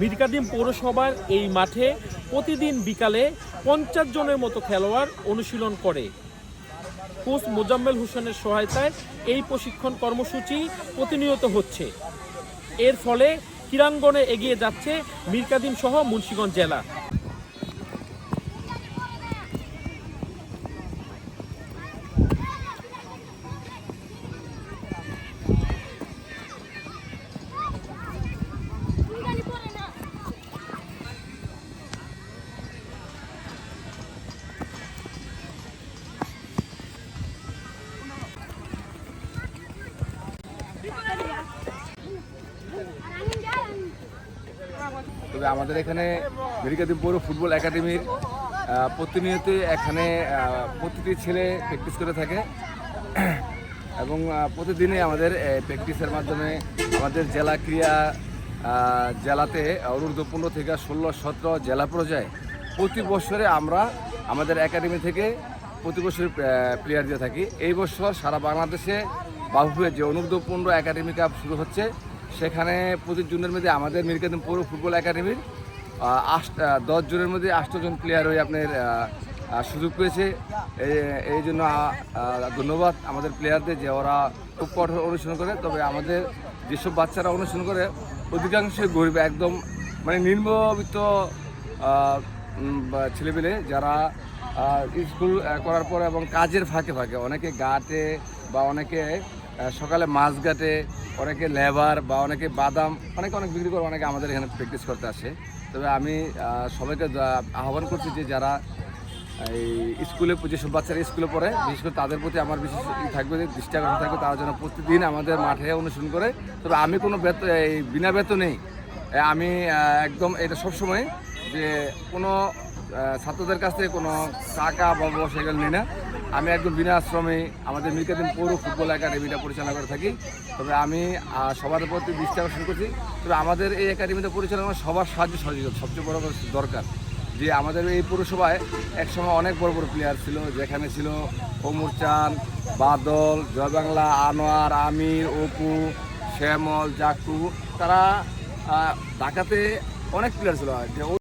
মিরকাদিম পৌরসভার এই মাঠে প্রতিদিন বিকালে পঞ্চাশ জনের মতো খেলোয়াড় অনুশীলন করে। কোচ মোজাম্মেল হোসেনের সহায়তায় এই প্রশিক্ষণ কর্মসূচি প্রতিনিয়ত হচ্ছে। এর ফলে ক্রীড়াঙ্গনে এগিয়ে যাচ্ছে মিরকাদিম সহ মুন্সিগঞ্জ জেলা। তবে আমাদের এখানে মেরিকাদি পৌর ফুটবল একাডেমির প্রতিনিয়ত এখানে প্রতিটি ছেলে প্র্যাকটিস করে থাকে। এবং প্রতিদিনই আমাদের প্র্যাকটিসের মাধ্যমে আমাদের জেলা ক্রীড়া জেলাতে অনূর্ধ্ব পনেরো থেকে ষোলো, সতেরো জেলা পর্যায়ে প্রতি বছরে আমরা আমাদের একাডেমি থেকে প্রতি বছর প্লেয়ার দিয়ে থাকি। এই বছর সারা বাংলাদেশে বাহুপুরে যে অনূর্ধ্ব পনেরো একাডেমি কাপ শুরু হচ্ছে, সেখানে প্রতি জুনের মধ্যে আমাদের মিরকাদিম পৌর ফুটবল একাডেমির আট দশ জনের মধ্যে আটজন প্লেয়ার হয়ে আপনার সুযোগ পেয়েছে। এই- জন্য ধন্যবাদ আমাদের প্লেয়ারদের যে ওরা খুব কঠোর অনুশীলন করে। তবে আমাদের যেসব বাচ্চারা অনুশীলন করে, অধিকাংশই গরিব, একদম মানে নিম্নবিত্ত ছেলেপেলে যারা স্কুল করার পর এবং কাজের ফাঁকে ফাঁকে, অনেকে গাটে বা অনেকে সকালে মাছ ঘাটে, অনেকে লেবার বা অনেকে বাদাম, অনেকে অনেক বিক্রি করে অনেকে আমাদের এখানে প্র্যাকটিস করতে আসে। তবে আমি সবাইকে আহ্বান করছি যে যারা এই স্কুলে যেসব বাচ্চারা স্কুলে পড়ে, বিশেষ করে তাদের প্রতি আমার বিশেষ থাকবে যে দৃষ্টি আকর্ষণ থাকবে, তারা যেন প্রতিদিন আমাদের মাঠে অনুশীলন করে। তবে আমি কোনো বেতন এই বিনা বেতনেই আমি একদম এটা সবসময় যে কোনো ছাত্রদের কাছ থেকে কোনো টাকা বা সেগুলো নিই না। আমি একজন বিনা আশ্রমে আমাদের মিরকাদিন পৌর ফুটবল একাডেমিটা পরিচালনা করে থাকি। তবে আমি সবার প্রতি দৃষ্টি আকর্ষণ করছি। তবে আমাদের এই একাডেমিতে পরিচালনা সবার সাহায্য সহযোগিতা, সবচেয়ে বড় দরকার। যে আমাদের এই পৌরসভায় একসময় অনেক বড় বড় প্লেয়ার ছিল, যেখানে ছিল অমর চান বাদল জয়বাংলা আনোয়ার, আমির, অপু, শ্যামল, জাকু। তারা ঢাকাতে অনেক প্লেয়ার ছিল।